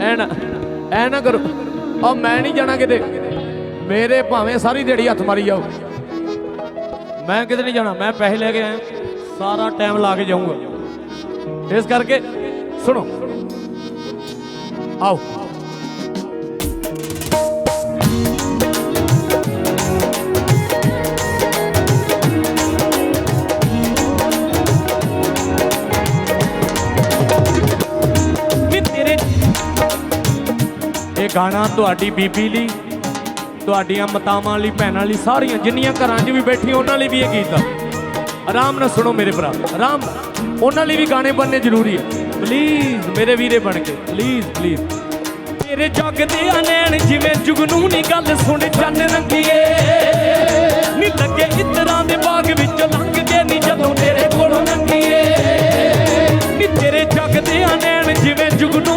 ਐ ਨਾ ਐ ਨਾ ਕਰੋ। ਉਹ ਮੈਂ ਨਹੀਂ ਜਾਣਾ ਕਿਤੇ। ਮੇਰੇ ਭਾਵੇਂ ਸਾਰੀ ਦਿਹਾੜੀ ਹੱਥ ਮਾਰੀ ਜਾਓ। ਮੈਂ ਕਿਤੇ ਨਹੀਂ ਜਾਣਾ, ਮੈਂ ਪੈਸੇ ਲੈ ਕੇ ਆਇਆ। ਸਾਰਾ ਟਾਈਮ ਲਾ ਕੇ ਜਾਊਂਗਾ। ਇਸ ਕਰਕੇ, ਸੁਣੋ। ਆਓ। ਇਹ ਗਾਣਾ ਤੁਹਾਡੀ ਬੀਬੀ ਲਈ, ਤੁਹਾਡੀਆਂ ਮਾਤਾਵਾਂ ਲਈ, ਭੈਣਾਂ ਲਈ, ਸਾਰੀਆਂ ਜਿੰਨੀਆਂ ਘਰਾਂ 'ਚ ਵੀ ਬੈਠੀਆਂ ਉਹਨਾਂ ਲਈ ਵੀ ਇਹ ਗੀਤ ਆ। ਆਰਾਮ ਨਾਲ ਸੁਣੋ ਮੇਰੇ ਭਰਾ, ਆਰਾਮ ਉਹਨਾਂ ਲਈ ਵੀ ਗਾਣੇ ਬਣਨੇ ਜ਼ਰੂਰੀ ਹੈ ਪਲੀਜ਼ ਮੇਰੇ ਵੀਰੇ ਬਣ ਕੇ ਪਲੀਜ਼ ਪਲੀਜ਼ ਤੇਰੇ ਜੱਗ ਦੇ ਨੈਣ ਜਿਵੇਂ ਜੁਗਨੂ ਨਹੀਂ ਗੱਲ ਸੁਣ, ਚੰਨ ਰੰਗੀਏ। ਨੀ ਲੱਗੇ ਇਤਰਾਂ ਦੇ ਬਾਗ ਵਿੱਚੋਂ ਲੰਘ ਕੇ ਨੀ ਜਦੋਂ ਤੇਰੇ ਕੋਲੋਂ ਲੰਘੀਏ ਨੀ ਤੇਰੇ ਜੱਗ ਦੇ ਨੈਣ ਜਿਵੇਂ ਜੁਗਨੂ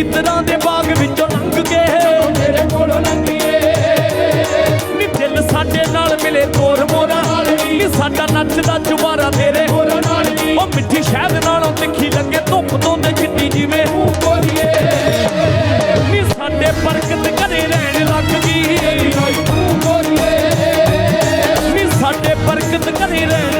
ਇਤਰਾਂ ਦੇ ਬਾਗ ਵਿੱਚੋਂ ਲੰਘ ਕੇ। ਤੇਰੇ ਕੋਲੋਂ ਲੰਘੀਏ ਨੀ ਦਿਲ ਸਾਡੇ ਨਾਲ ਮਿਲੇ ਤੋਰ ਮੋਰਾ। ਨੀ ਸਾਡਾ ਨੱਚਦਾ ਜੁਬਾਰਾ ਤੇਰੇ। ਹੋਰਾਂ ਨਾਲ ਉਹ ਮਿੱਠੀ ਸ਼ਹਿਦ ਨਾਲੋਂ ਤਿੱਖੀ ਲੱਗੇ, ਧੁੱਪ ਤੋਂ ਤੇ ਚਿੱਟੀ ਜਿਵੇਂ। ਮੂੰਹ ਕੋਰੀਏ ਸਾਡੇ ਬਰਕਤ ਘਰੇ ਰਹਿਣ ਲੱਗ ਸਾਡੇ ਬਰਕਤ ਘਰੇ ਰਹਿਣ